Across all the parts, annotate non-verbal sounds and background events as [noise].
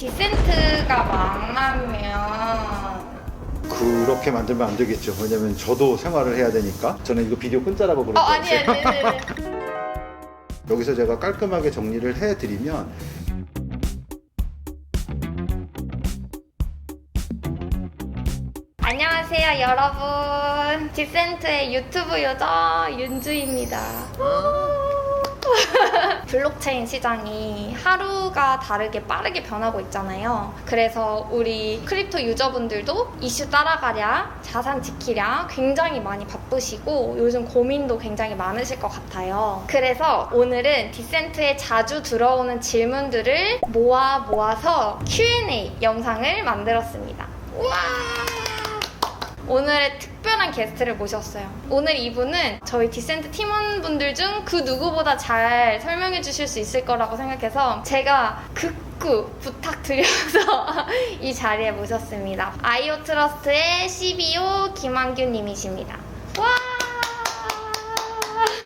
디센트가 망하면 그렇게 만들면 안 되겠죠. 왜냐면 저도 생활을 해야 되니까. 저는 이거 비디오 끊자라고 어 그러고 아니에요. 네네네. [laughs] 여기서 제가 깔끔하게 정리를 해드리면 안녕하세요 여러분. 디센트의 유튜브 여자 윤주입니다 [laughs] 블록체인 시장이 하루가 다르게 빠르게 변하고 있잖아요. 그래서 우리 크립토 유저분들도 이슈 따라가랴, 자산 지키랴 굉장히 많이 바쁘시고 요즘 고민도 굉장히 많으실 것 같아요. 그래서 오늘은 디센트에 자주 들어오는 질문들을 모아 모아서 Q&A 영상을 만들었습니다. 우와! 오늘의 특 별한 게스트를 모셨어요. 오늘 이분은 저희 디센트 팀원분들 중 그 누구보다 잘 설명해 주실 수 있을 거라고 생각해서 제가 극구 부탁드려서 [laughs] 이 자리에 모셨습니다. 아이오 트러스트의 CBO 김한규 님이십니다.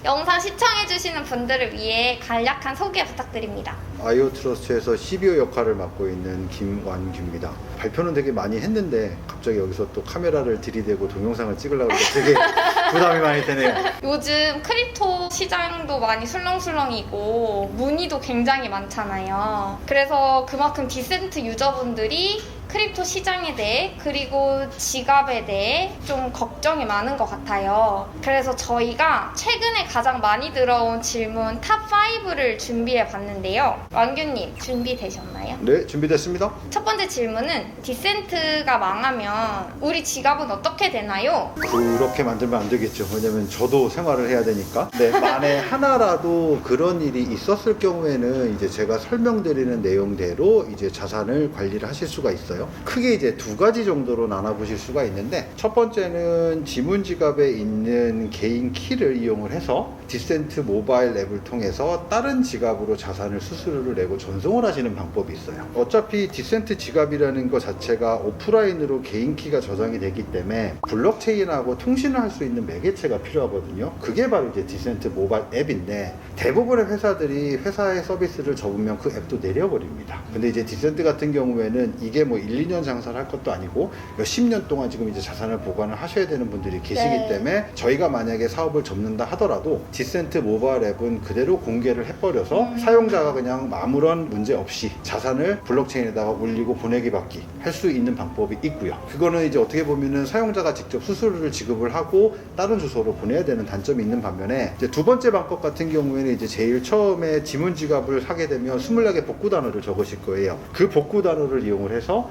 와! 영상 시청해주시는 분들을 위해 간략한 소개 부탁드립니다. 아이오 트러스트에서 CBO 역할을 맡고 있는 김완규입니다. 발표는 되게 많이 했는데 갑자기 여기서 또 카메라를 들이대고 동영상을 찍으려고 해서 되게 [laughs] 부담이 많이 되네요. 요즘 크립토 시장도 많이 술렁술렁이고 문의도 굉장히 많잖아요. 그래서 그만큼 디센트 유저분들이 크립토 시장에 대해 그리고 지갑에 대해 좀 걱정이 많은 것 같아요. 그래서 저희가 최근에 가장 많이 들어온 질문 탑5를 준비해 봤는데요. 왕규님 준비되셨나요? 네, 준비됐습니다. 첫 번째 질문은 디센트가 망하면 우리 지갑은 어떻게 되나요? 그렇게 만들면 안 되겠죠. 왜냐면 저도 생활을 해야 되니까. 네, 만에 [laughs] 하나라도 그런 일이 있었을 경우에는 이제 제가 설명드리는 내용대로 이제 자산을 관리를 하실 수가 있어요. 크게 이제 두 가지 정도로 나눠보실 수가 있는데 첫 번째는 지문 지갑에 있는 개인 키를 이용을 해서 디센트 모바일 앱을 통해서 다른 지갑으로 자산을 수수료를 내고 전송을 하시는 방법이 있어요. 어차피 디센트 지갑이라는 것 자체가 오프라인으로 개인 키가 저장이 되기 때문에 블록체인하고 통신을 할 수 있는 매개체가 필요하거든요. 그게 바로 이제 디센트 모바일 앱인데 대부분의 회사들이 회사의 서비스를 접으면 그 앱도 내려버립니다. 근데 이제 디센트 같은 경우에는 이게 뭐 1, 2년 장사를 할 것도 아니고 몇십 년 동안 지금 이제 자산을 보관을 하셔야 되는 분들이 계시기 네. 때문에 저희가 만약에 사업을 접는다 하더라도 디센트 모바일 앱은 그대로 공개를 해버려서 음. 사용자가 그냥 아무런 문제 없이 자산을 블록체인에다가 올리고 보내기 받기 할 수 있는 방법이 있고요. 그거는 이제 어떻게 보면은 사용자가 직접 수수료를 지급을 하고 다른 주소로 보내야 되는 단점이 있는 반면에 이제 두 번째 방법 같은 경우에는 이제 제일 처음에 지문 지갑을 사게 되면 24개 복구 단어를 적으실 거예요. 그 복구 단어를 이용을 해서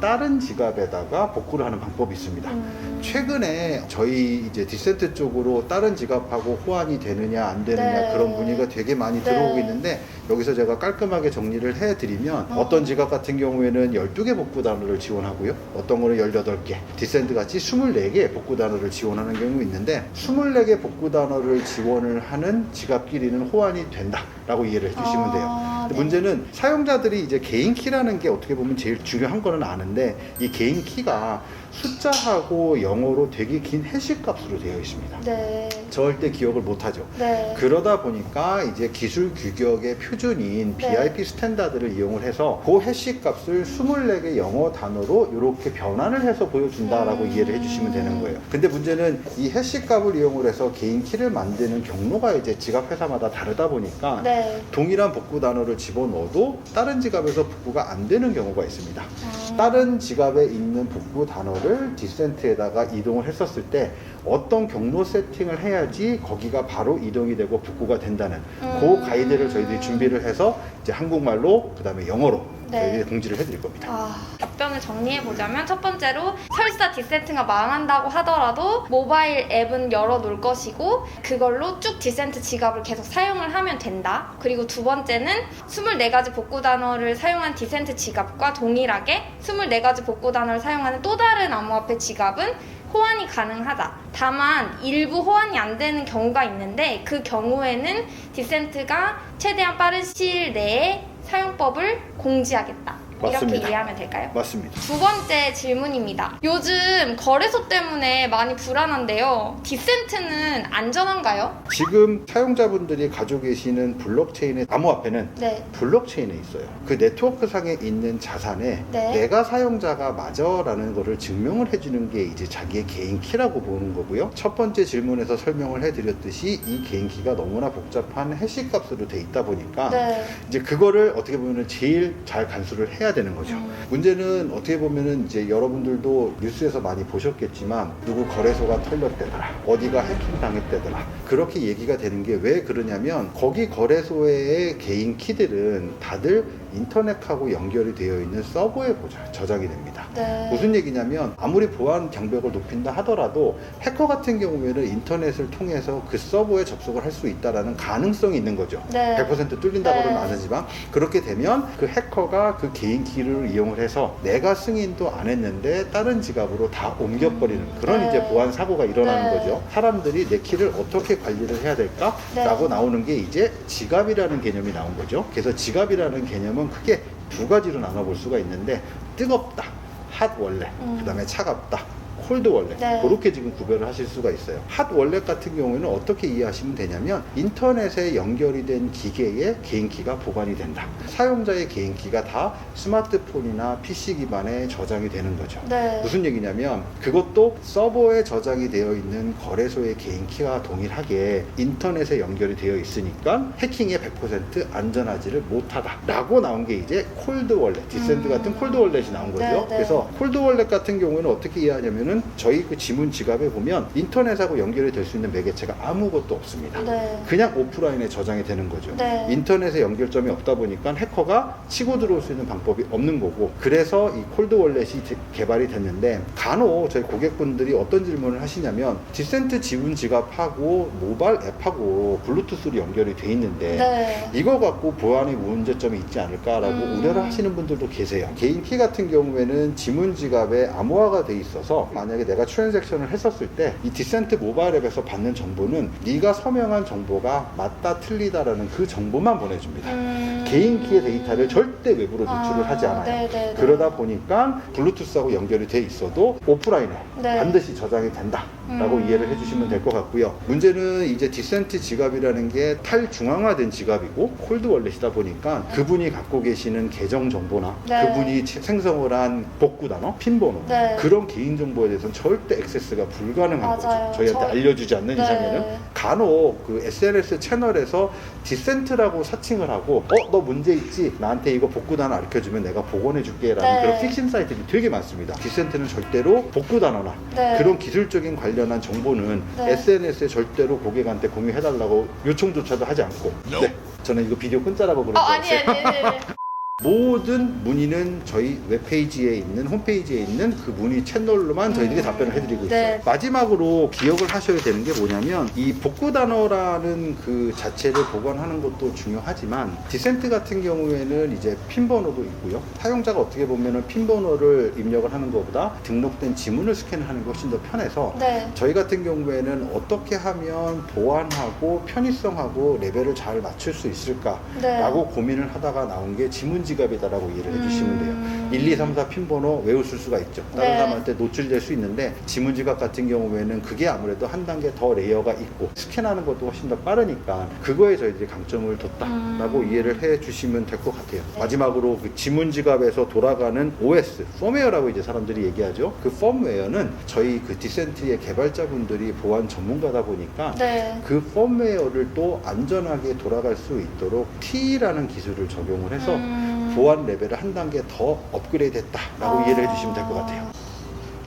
다른 지갑에다가 복구를 하는 방법이 있습니다. 음, 최근에 저희 이제 디센트 쪽으로 다른 지갑하고 호환이 되느냐 안 되느냐 네. 그런 문의가 되게 많이 네. 들어오고 있는데 여기서 제가 깔끔하게 정리를 해드리면 어. 어. 떤 지갑 같은 경우에는 12개 복구 단어를 지원하고요 어떤 거는 18개 디센트 같이 24개 복구 단어를 지원하는 경우 있는데 24개 복구 단어를 지원을 하는 지갑끼리는 호환이 된다라고 이해를 해주시면 돼요 아, 네. 문제는 사용자들이 이제 개인 키라는 게 어떻게 보면 제일 중요한 거는 아는 데 이 개인 키가 숫자하고 영어로 되게 긴 해시 값으로 되어 있습니다. 네. 절대 기억을 못하죠. 네. 그러다 보니까 이제 기술 규격의 표준인 네. BIP 스탠다드를 이용을 해서 그 해시 값을 24개 영어 단어로 이렇게 변환을 해서 보여준다라고 음. 이해를 해주시면 되는 거예요. 근데 문제는 이 해시 값을 이용을 해서 개인 키를 만드는 경로가 이제 지갑 회사마다 다르다 보니까 네. 동일한 복구 단어를 집어넣어도 다른 지갑에서 복구가 안 되는 경우가 있습니다. 아. 다른 지갑에 있는 복구 단어를 디센트에다가 이동을 했었을 때 어떤 경로 세팅을 해야지 거기가 바로 이동이 되고 복구가 된다는 음. 그 가이드를 저희들이 준비를 해서 이제 한국말로 그 다음에 영어로 네. 공지를 해드릴 겁니다. 아, 답변을 정리해 보자면 첫 번째로 설사 디센트가 망한다고 하더라도 모바일 앱은 열어 놓을 것이고 그걸로 쭉 디센트 지갑을 계속 사용을 하면 된다. 그리고 두 번째는 24가지 복구 단어를 사용한 디센트 지갑과 동일하게 24가지 복구 단어를 사용하는 또 다른 암호화폐 지갑은 호환이 가능하다. 다만 일부 호환이 안 되는 경우가 있는데 그 경우에는 디센트가 최대한 빠른 시일 내에 사용법을 공지하겠다. 이렇게 맞습니다. 이해하면 될까요? 맞습니다. 두 번째 질문입니다. 요즘 거래소 때문에 많이 불안한데요. 디센트는 안전한가요? 지금 사용자분들이 가지고 계시는 블록체인의 암호화폐는 네. 블록체인에 있어요. 그 네트워크 상에 있는 자산에 네. 내가 사용자가 맞아라는 거를 증명을 해주는 게 이제 자기의 개인 키라고 보는 거고요. 첫 번째 질문에서 설명을 해드렸듯이 이 개인 키가 너무나 복잡한 해시 값으로 돼 있다 보니까 네. 이제 그거를 어떻게 보면은 제일 잘 간수를 해야 되는 거죠. 음. 문제는 어떻게 보면은 이제 여러분들도 뉴스에서 많이 보셨겠지만 누구 거래소가 털렸대더라 어디가 해킹 당했대더라 그렇게 얘기가 되는 게 왜 그러냐면 거기 거래소의 개인 키들은 다들 인터넷하고 연결이 되어 있는 서버에 보자- 저장이 됩니다. 네. 무슨 얘기냐면 아무리 보안 경벽을 높인다 하더라도 해커 같은 경우에는 인터넷을 통해서 그 서버에 접속을 할 수 있다라는 가능성이 있는 거죠. 네. 100% 뚫린다고는 네. 안 하지만 그렇게 되면 그 해커가 그 개인 키를 이용을 해서 내가 승인도 안 했는데 다른 지갑으로 다 옮겨버리는 그런 네. 이제 보안 사고가 일어나는 네. 거죠. 사람들이 내 키를 어떻게 관리를 해야 될까? 네. 라고 나오는 게 이제 지갑이라는 개념이 나온 거죠. 그래서 지갑이라는 개념은 크게 두 가지로 나눠볼 수가 있는데 뜨겁다, 핫 원래, 음. 그 다음에 차갑다. 콜드 월렛 네. 그렇게 지금 구별을 하실 수가 있어요. 핫 월렛 같은 경우에는 어떻게 이해하시면 되냐면 인터넷에 연결이 된 기계에 개인키가 보관이 된다. 사용자의 개인키가 다 스마트폰이나 PC 기반에 저장이 되는 거죠. 네. 무슨 얘기냐면 그것도 서버에 저장이 되어 있는 거래소의 개인 키와 동일하게 인터넷에 연결이 되어 있으니까 해킹에 100% 안전하지를 못하다라고 나온 게 이제 콜드 월렛, 디센트 음. 같은 콜드 월렛이 나온 거죠. 네, 네. 그래서 콜드 월렛 같은 경우에는 어떻게 이해하냐면은 저희 그 지문 지갑에 보면 인터넷하고 연결이 될 수 있는 매개체가 아무것도 없습니다. 네. 그냥 오프라인에 저장이 되는 거죠. 네. 인터넷에 연결점이 없다 보니까 해커가 치고 들어올 수 있는 방법이 없는 거고 그래서 이 콜드 월렛이 제- 개발이 됐는데 간혹 저희 고객분들이 어떤 질문을 하시냐면 디센트 지문 지갑하고 모바일 앱하고 블루투스로 연결이 돼 있는데 네. 이거 갖고 보안에 문제점이 있지 않을까라고 음. 우려를 하시는 분들도 계세요. 개인 키 같은 경우에는 지문 지갑에 암호화가 돼 있어서 만약에 내가 트랜잭션을 했었을 때 이 디센트 모바일 앱에서 받는 정보는 네가 서명한 정보가 맞다 틀리다라는 그 정보만 보내줍니다. 음. 개인 키의 데이터를 절대 외부로 노출을 아, 하지 않아요. 네, 네, 네. 그러다 보니까 블루투스하고 연결이 돼 있어도 오프라인에 네. 반드시 저장이 된다 라고 음. 이해를 해주시면 될 것 같고요. 문제는 이제 디센트 지갑이라는 게 탈중앙화된 지갑이고 콜드 월렛이다 보니까 그분이 갖고 계시는 계정 정보나 네. 그분이 체- 생성을 한 복구 단어, 핀 번호 네. 그런 개인 정보에 대해서는 절대 액세스가 불가능한 맞아요. 거죠. 저희한테 저- 알려주지 않는 네. 이상에는 간혹 그 SNS 채널에서 디센트라고 사칭을 하고 어 너 문제 있지 나한테 이거 복구 단어 알려주면 내가 복원해 줄게라는 네. 그런 피싱 사이트들이 되게 많습니다 디센트는 절대로 복구 단어나 네. 그런 기술적인 관련 한 정보는 네. SNS에 절대로 고객한테 공유해 달라고 요청조차도 하지 않고. 네. 저는 이거 비디오 끊자라고 그런 어, 거 아니, 아니, 아니, 아니. 모든 문의는 저희 웹페이지에 있는 홈페이지에 있는 그 문의 채널로만 저희들이 음. 답변을 해드리고 있어요. 네. 마지막으로 기억을 하셔야 되는 게 뭐냐면 이 복구 단어라는 그 자체를 보관하는 것도 중요하지만 디센트 같은 경우에는 이제 핀 번호도 있고요. 사용자가 어떻게 보면은 핀 번호를 입력을 하는 것보다 등록된 지문을 스캔하는 게 훨씬 더 편해서 네. 저희 같은 경우에는 어떻게 하면 보안하고 편의성하고 레벨을 잘 맞출 수 있을까 네. 라고 고민을 하다가 나온 게 지문 지갑이다라고 이해를 해주시면 돼요. 음. 1, 2, 3, 4 핀 번호 외우실 수가 있죠. 다른 네. 사람한테 노출될 수 있는데 지문 지갑 같은 경우에는 그게 아무래도 한 단계 더 레이어가 있고 스캔하는 것도 훨씬 더 빠르니까 그거에 저희들이 강점을 뒀다라고 음. 이해를 해주시면 될 것 같아요. 마지막으로 그 지문 지갑에서 돌아가는 OS, 펌웨어라고 이제 사람들이 얘기하죠. 그 펌웨어는 저희 그 디센트의 개발자분들이 보안 전문가다 보니까 네. 그 펌웨어를 또 안전하게 돌아갈 수 있도록 T라는 기술을 적용을 해서 음. 보안 레벨을 한 단계 더 업그레이드 했다라고 아. 이해를 해주시면 될 것 같아요.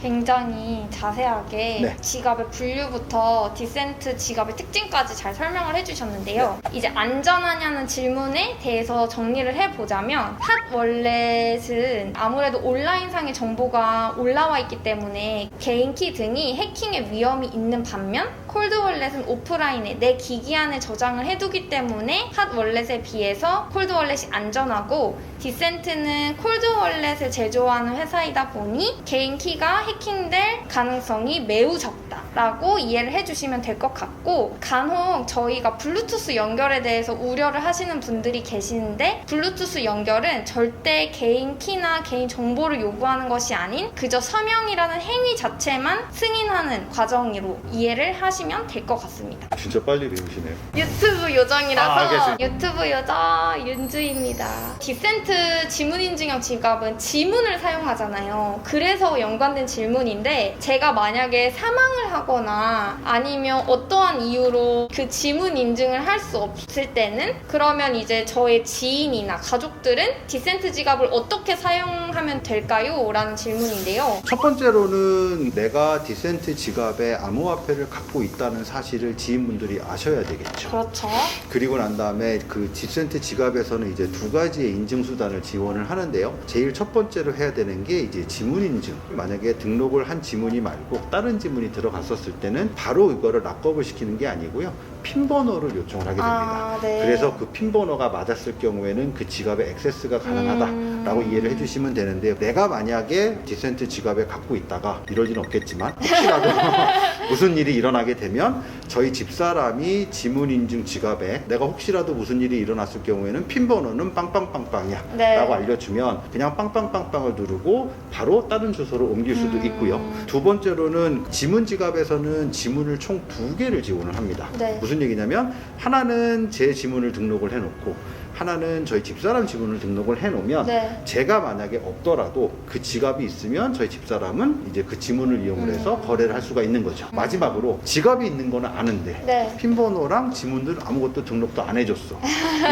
굉장히 자세하게 네. 지갑의 분류부터 디센트 지갑의 특징까지 잘 설명을 해주셨는데요. 네. 이제 안전하냐는 질문에 대해서 정리를 해보자면 핫 월렛은 아무래도 온라인상의 정보가 올라와 있기 때문에 개인키 등이 해킹의 위험이 있는 반면 콜드 월렛은 오프라인에 내 기기 안에 저장을 해두기 때문에 핫 월렛에 비해서 콜드 월렛이 안전하고 디센트는 콜드 월렛을 제조하는 회사이다 보니 개인 키가 해킹될 가능성이 매우 적다. 라고 이해를 해주시면 될 것 같고 간혹 저희가 블루투스 연결에 대해서 우려를 하시는 분들이 계시는데 블루투스 연결은 절대 개인 키나 개인 정보를 요구하는 것이 아닌 그저 서명이라는 행위 자체만 승인하는 과정으로 이해를 하시 면 될 것 같습니다. 진짜 빨리 배우시네요. 유튜브 아, 요정이라서 알겠습니다. 유튜브 요정 윤주입니다. 디센트 지문 인증형 지갑은 지문을 사용하잖아요. 그래서 연관된 질문인데 제가 만약에 사망을 하거나 아니면 어떠한 이유로 그 지문 인증을 할 수 없을 때는 그러면 이제 저의 지인이나 가족들은 디센트 지갑을 어떻게 사용하면 될까요? 라는 질문인데요. 첫 번째로는 내가 디센트 지갑에 암호화폐를 갖고 있 다는 사실을 지인분들이 아셔야 되겠죠. 그렇죠. 그리고 난 다음에 그 디센트 지갑에서는 이제 두 가지의 인증 수단을 지원을 하는데요. 제일 첫 번째로 해야 되는 게 이제 지문 인증. 만약에 등록을 한 지문이 말고 다른 지문이 들어갔었을 때는 바로 이거를 락업을 시키는 게 아니고요. 핀 번호를 요청을 하게 됩니다. 아, 네. 그래서 그 핀 번호가 맞았을 경우에는 그 지갑에 액세스가 가능하다라고 음. 이해를 해주시면 되는데 내가 만약에 디센트 지갑에 갖고 있다가 이럴 일은 없겠지만 혹시라도 [laughs] 무슨 일이 일어나게 되면 저희 집사람이 지문 인증 지갑에 내가 혹시라도 무슨 일이 일어났을 경우에는 핀 번호는 빵빵빵빵이야 네. 라고 알려주면 그냥 빵빵빵빵을 누르고 바로 다른 주소로 옮길 수도 음. 있고요 두 번째로는 지문 지갑에서는 지문을 총 두 개를 지원을 합니다 네. 무슨 얘기냐면 하나는 제 지문을 등록을 해놓고 하나는 저희 집사람 지문을 등록을 해놓으면 네. 제가 만약에 없더라도 그 지갑이 있으면 저희 집사람은 이제 그 지문을 이용을 해서 음. 거래를 할 수가 있는 거죠. 마지막으로 지갑이 있는 거는 아는데 네. 핀번호랑 지문들 아무것도 등록도 안 해줬어.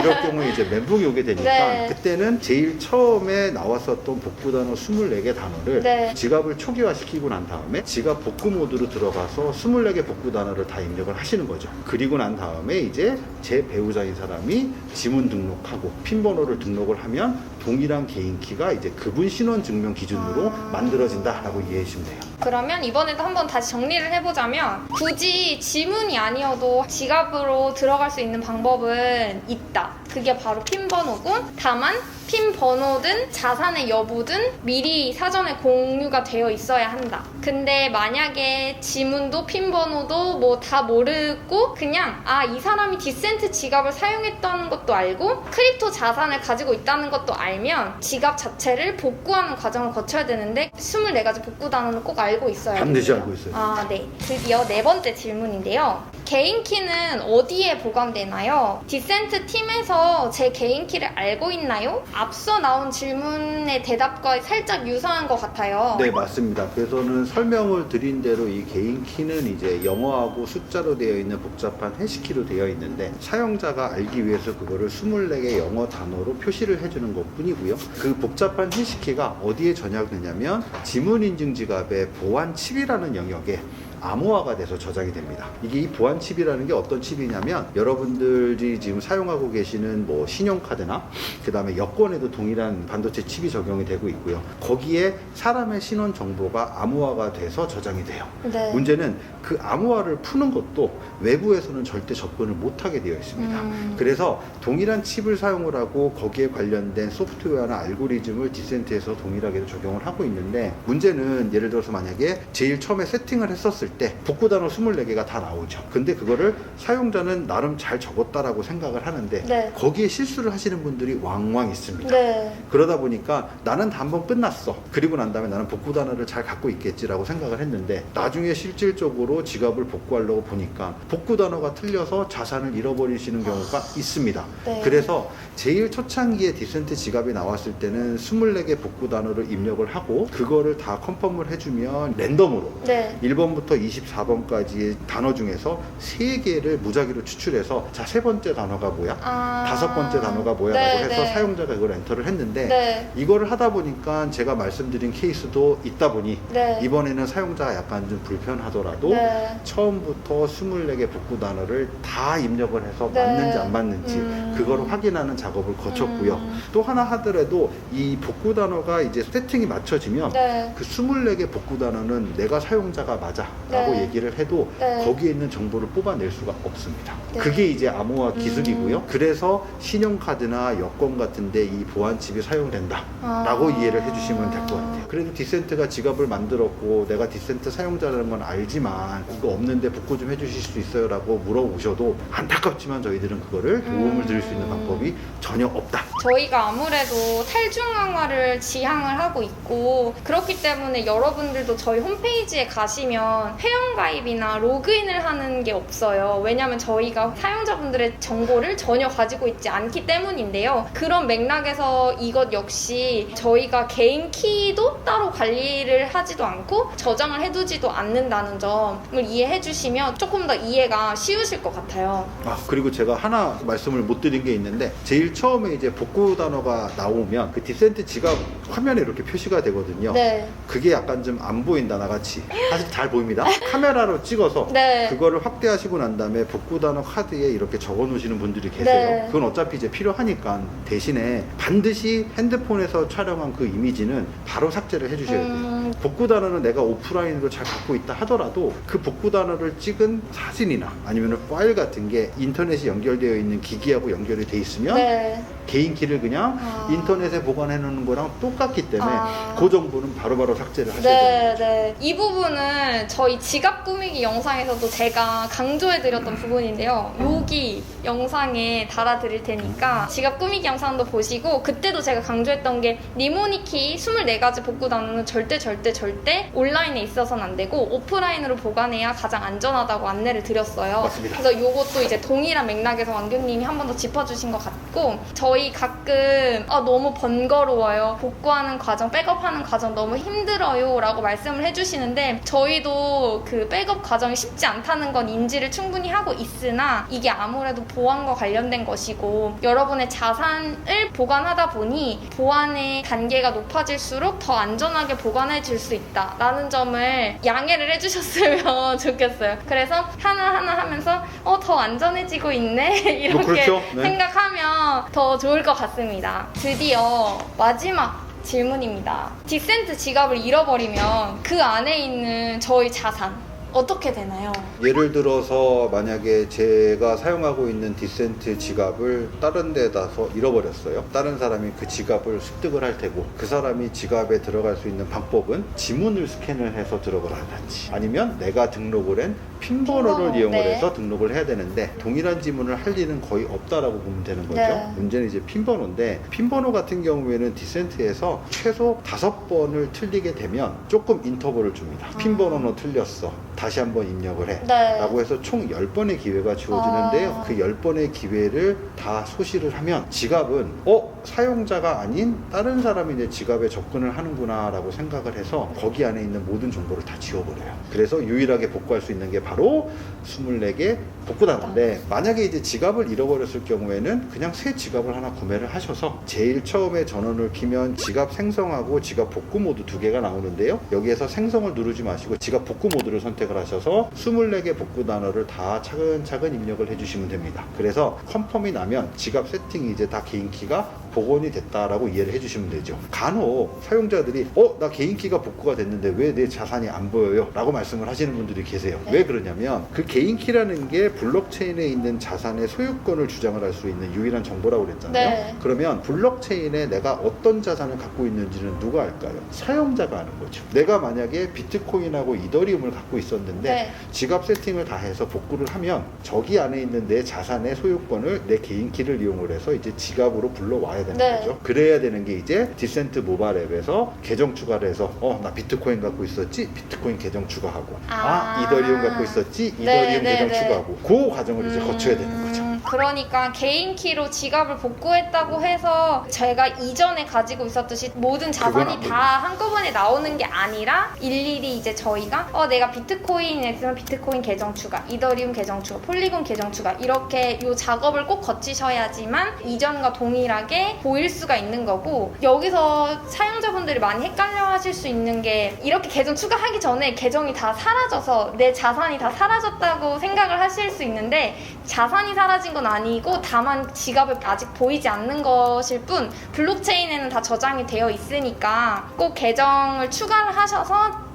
이럴 [laughs] 경우에 이제 멘붕이 오게 되니까 네. 그때는 제일 처음에 나왔었던 복구 단어 24개 단어를 네. 지갑을 초기화시키고 난 다음에 지갑 복구 모드로 들어가서 24개 복구 단어를 다 입력을 하시는 거죠. 그리고 난 다음에 이제 제 배우자인 사람이 지문 등록하고 핀 번호를 등록을 하면 동일한 개인 키가 이제 그분 신원 증명 기준으로 아. 만들어진다라고 이해해 주시면 돼요. 그러면 이번에도 한번 다시 정리를 해보자면 굳이 지문이 아니어도 지갑으로 들어갈 수 있는 방법은 있다. 그게 바로 핀 번호군. 다만 핀 번호든 자산의 여부든 미리 사전에 공유가 되어 있어야 한다. 근데 만약에 지문도 핀 번호도 뭐 다 모르고 그냥 아 이 사람이 디센트 지갑을 사용했다는 것도 알고 크립토 자산을 가지고 있다는 것도 알면 지갑 자체를 복구하는 과정을 거쳐야 되는데 24가지 복구 단어는 꼭 알고 있어야 반드시 돼요. 알고 있어요. 아, 네. 드디어 네 번째 질문인데요. 개인 키는 어디에 보관되나요? 디센트 팀에서 제 개인 키를 알고 있나요? 앞서 나온 질문의 대답과 살짝 유사한 것 같아요. 네, 맞습니다. 그래서는 설명을 드린 대로 이 개인 키는 이제 영어하고 숫자로 되어 있는 복잡한 해시키로 되어 있는데 사용자가 알기 위해서 그거를 24개 영어 단어로 표시를 해주는 것 뿐이고요. 그 복잡한 해시키가 어디에 전향되냐면 지문 인증 지갑의 보안 칩이라는 영역에 암호화가 돼서 저장이 됩니다. 이게 이 보안 칩이라는 게 어떤 칩이냐면 여러분들이 지금 사용하고 계시는 뭐 신용카드나 그 다음에 여권에도 동일한 반도체 칩이 적용이 되고 있고요. 거기에 사람의 신원 정보가 암호화가 돼서 저장이 돼요. 네. 문제는 그 암호화를 푸는 것도 외부에서는 절대 접근을 못하게 되어 있습니다. 음. 그래서 동일한 칩을 사용을 하고 거기에 관련된 소프트웨어나 알고리즘을 디센트에서 동일하게 적용을 하고 있는데 문제는 예를 들어서 만약에 제일 처음에 세팅을 했었을 때 복구 단어 24개가 다 나오죠. 근데 그거를 사용자는 나름 잘 적었다라고 생각을 하는데 네. 거기에 실수를 하시는 분들이 왕왕 있습니다. 네. 그러다 보니까 나는 단번 끝났어. 그리고 난 다음에 나는 복구 단어를 잘 갖고 있겠지라고 생각을 했는데 나중에 실질적으로 지갑을 복구하려고 보니까 복구 단어가 틀려서 자산을 잃어버리시는 경우가 있습니다. 네. 그래서 제일 초창기에 디센트 지갑이 나왔을 때는 24개 복구 단어를 입력을 하고 그거를 다 컨펌을 해주면 랜덤으로 네. 1번부터 24번까지의 단어 중에서 3개를 무작위로 추출해서 자, 세 번째 단어가 뭐야? 아. 다섯 번째 단어가 뭐야라고 네, 해서 네. 사용자가 이걸 엔터를 했는데 네. 이거를 하다 보니까 제가 말씀드린 케이스도 있다 보니 네. 이번에는 사용자가 약간 좀 불편하더라도 네. 처음부터 24개 복구 단어를 다 입력을 해서 네. 맞는지 안 맞는지 음. 그거를 확인하는 작업을 거쳤고요. 음. 또 하나 하더라도 이 복구 단어가 이제 세팅이 맞춰지면 네. 그 24개 복구 단어는 내가 사용자가 맞아 라고 네. 얘기를 해도 네. 거기에 있는 정보를 뽑아낼 수가 없습니다. 네. 그게 이제 암호화 기술이고요. 음. 그래서 신용카드나 여권 같은데 이 보안칩이 사용된다 라고 아. 이해를 해주시면 될 것 같아요. 그래도 디센트가 지갑을 만들었고 내가 디센트 사용자라는 건 알지만 이거 없는데 복구 좀 해주실 수 있어요? 라고 물어보셔도 안타깝지만 저희들은 그거를 도움을 드릴 수 있는 음. 방법이 전혀 없다. 저희가 아무래도 탈중앙화를 지향을 하고 있고 그렇기 때문에 여러분들도 저희 홈페이지에 가시면 회원가입이나 로그인을 하는 게 없어요. 왜냐하면 저희가 사용자분들의 정보를 전혀 가지고 있지 않기 때문인데요. 그런 맥락에서 이것 역시 저희가 개인 키도 따로 관리를 하지도 않고 저장을 해두지도 않는다는 점을 이해해 주시면 조금 더 이해가 쉬우실 것 같아요. 아 그리고 제가 하나 말씀을 못 드린 게 있는데 제일 처음에 이제 복구 단어가 나오면 그 디센트 지갑 화면에 이렇게 표시가 되거든요. 네. 그게 약간 좀 안 보인다 나같이 사실 잘 보입니다. 카메라로 찍어서 네. 그거를 확대하시고 난 다음에 복구 단어 카드에 이렇게 적어 놓으시는 분들이 계세요. 네. 그건 어차피 이제 필요하니까 대신에 반드시 핸드폰에서 촬영한 그 이미지는 바로 삭제를 해주셔야 돼요. 음, 복구 단어는 내가 오프라인으로 잘 갖고 있다 하더라도 그 복구 단어를 찍은 사진이나 아니면 파일 같은 게 인터넷이 연결되어 있는 기기하고 연결이 돼 있으면 네. 개인 키를 그냥 아. 인터넷에 보관해 놓는 거랑 똑같기 때문에 아. 그 정보는 바로바로 삭제를 하셔야. 네, 네. 이 부분은 저희 지갑 꾸미기 영상에서도 제가 강조해드렸던 부분인데요. 여기 영상에 달아드릴 테니까 지갑 꾸미기 영상도 보시고 그때도 제가 강조했던 게 니모니키 24가지 복구 단어는 절대 절대 절대 온라인에 있어서는 안 되고 오프라인으로 보관해야 가장 안전하다고 안내를 드렸어요. 맞습니다. 그래서 이것도 이제 동일한 맥락에서 왕교님이 한 번 더 짚어주신 것 같고 저희 가끔 아, 너무 번거로워요 복구하는 과정 백업하는 과정 너무 힘들어요 라고 말씀을 해주시는데 저희도 그 백업 과정이 쉽지 않다는 건 인지를 충분히 하고 있으나 이게 아무래도 보안과 관련된 것이고 여러분의 자산을 보관하다 보니 보안의 단계가 높아질수록 더 안전하게 보관해 줄수 있다라는 점을 양해를 해주셨으면 [laughs] 좋겠어요. 그래서 하나하나 하면서 어, 더 안전해지고 있네. [laughs] 이렇게 그렇죠. 네. 생각하면 더 좋을 것 같습니다. 드디어 마지막 질문입니다. 디센트 지갑을 잃어버리면 그 안에 있는 저희 자산 어떻게 되나요? 예를 들어서 만약에 제가 사용하고 있는 디센트 지갑을 다른 데다서 잃어버렸어요. 다른 사람이 그 지갑을 습득을 할 테고 그 사람이 지갑에 들어갈 수 있는 방법은 지문을 스캔을 해서 들어가라든지 아니면 내가 등록을 한 핀번호를 핀번호, 이용을 네. 해서 등록을 해야 되는데 동일한 지문을 할 일은 거의 없다라고 보면 되는 거죠. 네. 문제는 이제 핀번호인데 핀번호 같은 경우에는 디센트에서 최소 다섯 번을 틀리게 되면 조금 인터벌을 줍니다. 아. 핀번호는 틀렸어. 다시 한번 입력을 해. 네. 라고 해서 총 10번의 기회가 주어지는데요. 아. 그 10번의 기회를 다 소실을 하면 지갑은 어? 사용자가 아닌 다른 사람이 내 지갑에 접근을 하는구나 라고 생각을 해서 거기 안에 있는 모든 정보를 다 지워버려요. 그래서 유일하게 복구할 수 있는 게 바로 24개 복구단인데 만약에 이제 지갑을 잃어버렸을 경우에는 그냥 새 지갑을 하나 구매를 하셔서 제일 처음에 전원을 키면 지갑 생성하고 지갑 복구 모드 두 개가 나오는데요. 여기에서 생성을 누르지 마시고 지갑 복구 모드를 선택 을 하셔서 24개 복구 단어를 다 차근차근 입력을 해주시면 됩니다. 그래서 컨펌이 나면 지갑 세팅이 이제 다 개인 키가 복원이 됐다라고 이해를 해주시면 되죠. 간혹 사용자들이 어 나 개인 키가 복구가 됐는데 왜 내 자산이 안 보여요? 라고 말씀을 하시는 분들이 계세요. 네. 왜 그러냐면 그 개인 키라는 게 블록체인에 있는 자산의 소유권을 주장을 할 수 있는 유일한 정보라고 그랬잖아요. 네. 그러면 블록체인에 내가 어떤 자산을 갖고 있는지는 누가 알까요? 사용자가 아는 거죠. 내가 만약에 비트코인하고 이더리움을 갖고 있었는데 네. 지갑 세팅을 다 해서 복구를 하면 저기 안에 있는 내 자산의 소유권을 내 개인 키를 이용을 해서 이제 지갑으로 불러와야 되는 네. 거죠. 그래야 되는 게 이제 디센트 모바일 앱에서 계정 추가를 해서 어 나 비트코인 갖고 있었지 비트코인 계정 추가하고 아, 아. 이더리움 갖고 있었지 네, 이더리움 네, 계정 네. 추가하고 그 과정을 이제 거쳐야 되는 거죠. 음, 그러니까 개인 키로 지갑을 복구했다고 해서 제가 이전에 가지고 있었듯이 모든 자산이 안다 한꺼번에 나오는 게 아니라 일일이 이제 저희가 어 내가 비트코인에 있으면 비트코인 계정 추가, 이더리움 계정 추가, 폴리곤 계정 추가 이렇게 요 작업을 꼭 거치셔야지만 이전과 동일하게 보일 수가 있는 거고 여기서 사용자분들이 많이 헷갈려 하실 수 있는 게 이렇게 계정 추가하기 전에 계정이 다 사라져서 내 자산이 다 사라졌다고 생각을 하실 수 있는데 자산이 사라진 건 아니고 다만 지갑에 아직 보이지 않는 것일 뿐 블록체인에는 다 저장이 되어 있으니까 꼭 계정을 추가를 하셔서 네.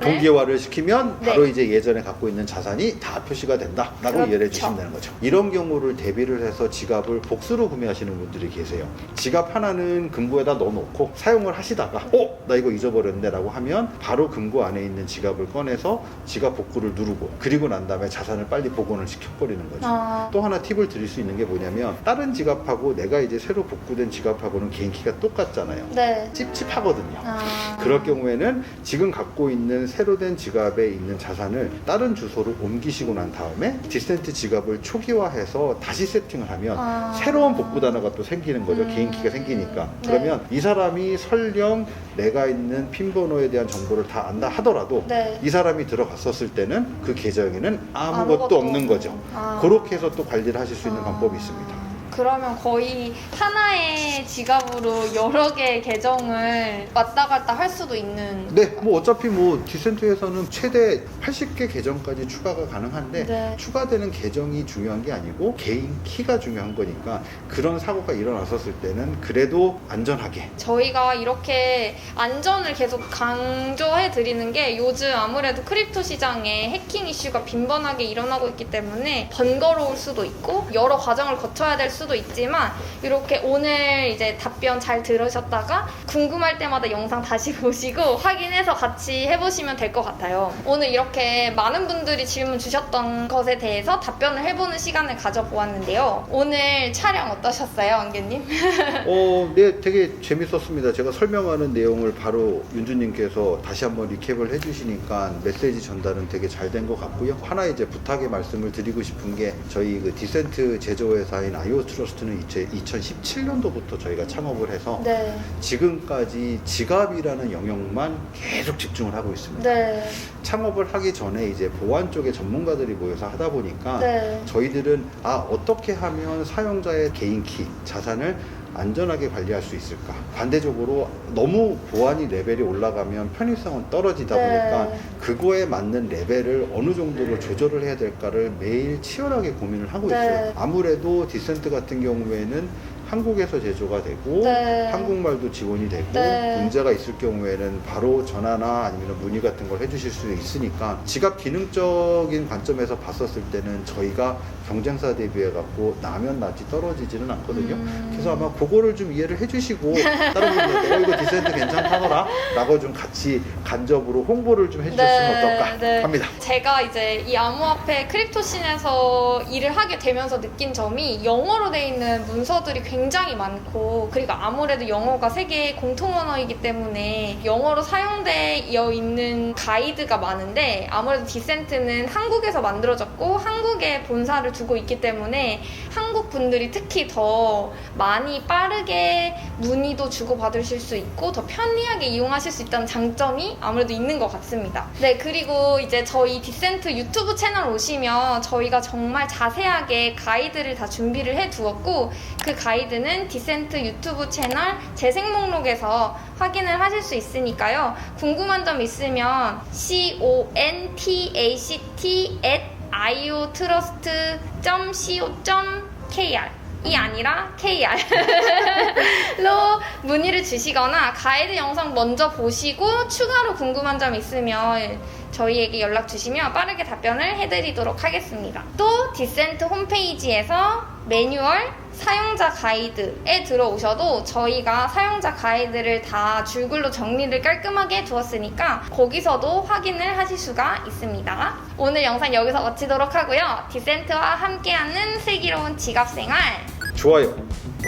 동기화를 시키면 네. 바로 이제 예전에 갖고 있는 자산이 다 표시가 된다라고 그렇죠. 이해를 해주시면 되는 거죠. 이런 경우를 대비를 해서 지갑을 복수로 구매하시는 분들이 계세요. 지갑 하나는 금고에다 넣어놓고 사용을 하시다가 어? 나 이거 잊어버렸네 라고 하면 바로 금고 안에 있는 지갑을 꺼내서 지갑 복구를 누르고 그리고 난 다음에 자산을 빨리 복원을 시켜버리는 거죠. 아, 또 하나 팁을 드릴 수 있는 게 뭐냐면 다른 지갑하고 내가 이제 새로 복구된 지갑하고는 개인키가 똑같잖아요. 네. 찝찝하거든요. 아, 그럴 경우에는 지금 갖고 있는 새로 된 지갑에 있는 자산을 다른 주소로 옮기시고 난 다음에 디센트 지갑을 초기화해서 다시 세팅을 하면 아. 새로운 복구 단어가 또 생기는 거죠. 음. 개인키가 생기니까. 네. 그러면 이 사람이 설령 내가 있는 핀 번호에 대한 정보를 다 안다 하더라도 네. 이 사람이 들어갔었을 때는 그 계정에는 아무것도, 아무것도 없는 거죠. 아. 그렇게 해서 또 관리를 하실 수 있는 아. 방법이 있습니다. 그러면 거의 하나의 지갑으로 여러 개의 계정을 왔다 갔다 할 수도 있는. 네, 뭐 어차피 뭐 디센트에서는 최대 80개 계정까지 추가가 가능한데 네. 추가되는 계정이 중요한 게 아니고 개인 키가 중요한 거니까 그런 사고가 일어났었을 때는 그래도 안전하게 저희가 이렇게 안전을 계속 강조해 드리는 게 요즘 아무래도 크립토 시장에 해킹 이슈가 빈번하게 일어나고 있기 때문에 번거로울 수도 있고 여러 과정을 거쳐야 될 수도 있지만 이렇게 오늘 이제 답변 잘 들으셨다가 궁금할 때마다 영상 다시 [laughs] 보시고 확인해서 같이 해보시면 될 것 같아요. 오늘 이렇게 많은 분들이 질문 주셨던 것에 대해서 답변을 해보는 시간을 가져보았는데요. 오늘 촬영 어떠셨어요, 안개님? [laughs] 어, 네, 되게 재밌었습니다. 제가 설명하는 내용을 바로 윤주님께서 다시 한번 리캡을 해주시니까 메시지 전달은 되게 잘 된 것 같고요. 하나 이제 부탁의 말씀을 드리고 싶은 게 저희 그 디센트 제조회사인 아이오 트러스트는 이제 2017년도부터 저희가 창업을 해서 네. 지금까지 지갑이라는 영역만 계속 집중을 하고 있습니다. 네. 창업을 하기 전에 이제 보안 쪽에 전문가들이 모여서 하다 보니까 네. 저희들은 아 어떻게 하면 사용자의 개인 키 자산을 안전하게 관리할 수 있을까 반대적으로 너무 보안이 레벨이 올라가면 편의성은 떨어지다 네. 보니까 그거에 맞는 레벨을 어느 정도로 조절을 해야 될까를 매일 치열하게 고민을 하고 네. 있어요 아무래도 디센트 같은 경우에는 한국에서 제조가 되고 네. 한국말도 지원이 되고 네. 문제가 있을 경우에는 바로 전화나 아니면 문의 같은 걸 해주실 수 있으니까 지갑 기능적인 관점에서 봤었을 때는 저희가 경쟁사 대비해 갖고 나면 낫지 떨어지지는 않거든요. 음. 그래서 아마 그거를 좀 이해를 해주시고 다른 분들 어 이거 디센트 괜찮다더라 라고 좀 같이 간접으로 홍보를 좀 해주셨으면 네, 어떨까 네. 합니다. 제가 이제 이 암호화폐 크립토신에서 일을 하게 되면서 느낀 점이 영어로 돼 있는 문서들이 굉장히 많고 그리고 아무래도 영어가 세계의 공통 언어이기 때문에 영어로 사용되어 있는 가이드가 많은데 아무래도 디센트는 한국에서 만들어졌고 한국에 본사를 두고 있기 때문에 한국 분들이 특히 더 많이 빠르게 문의도 주고 받으실 수 있고 더 편리하게 이용하실 수 있다는 장점이 아무래도 있는 것 같습니다. 네, 그리고 이제 저희 디센트 유튜브 채널 오시면 저희가 정말 자세하게 가이드를 다 준비를 해 두었고 그 가이드는 디센트 유튜브 채널 재생 목록에서 확인을 하실 수 있으니까요. 궁금한 점 있으면 c o n t a c t at iotrust.co.kr 이 아니라 KR로 [laughs] 문의를 주시거나 가이드 영상 먼저 보시고 추가로 궁금한 점 있으면 저희에게 연락 주시면 빠르게 답변을 해드리도록 하겠습니다. 또 디센트 홈페이지에서 매뉴얼 사용자 가이드에 들어오셔도 저희가 사용자 가이드를 다 줄글로 정리를 깔끔하게 두었으니까 거기서도 확인을 하실 수가 있습니다. 오늘 영상 여기서 마치도록 하고요. 디센트와 함께하는 슬기로운 지갑생활 좋아요,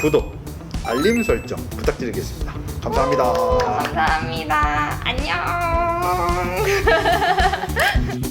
구독, 알림 설정 부탁드리겠습니다. 감사합니다. 감사합니다. 안녕. [laughs]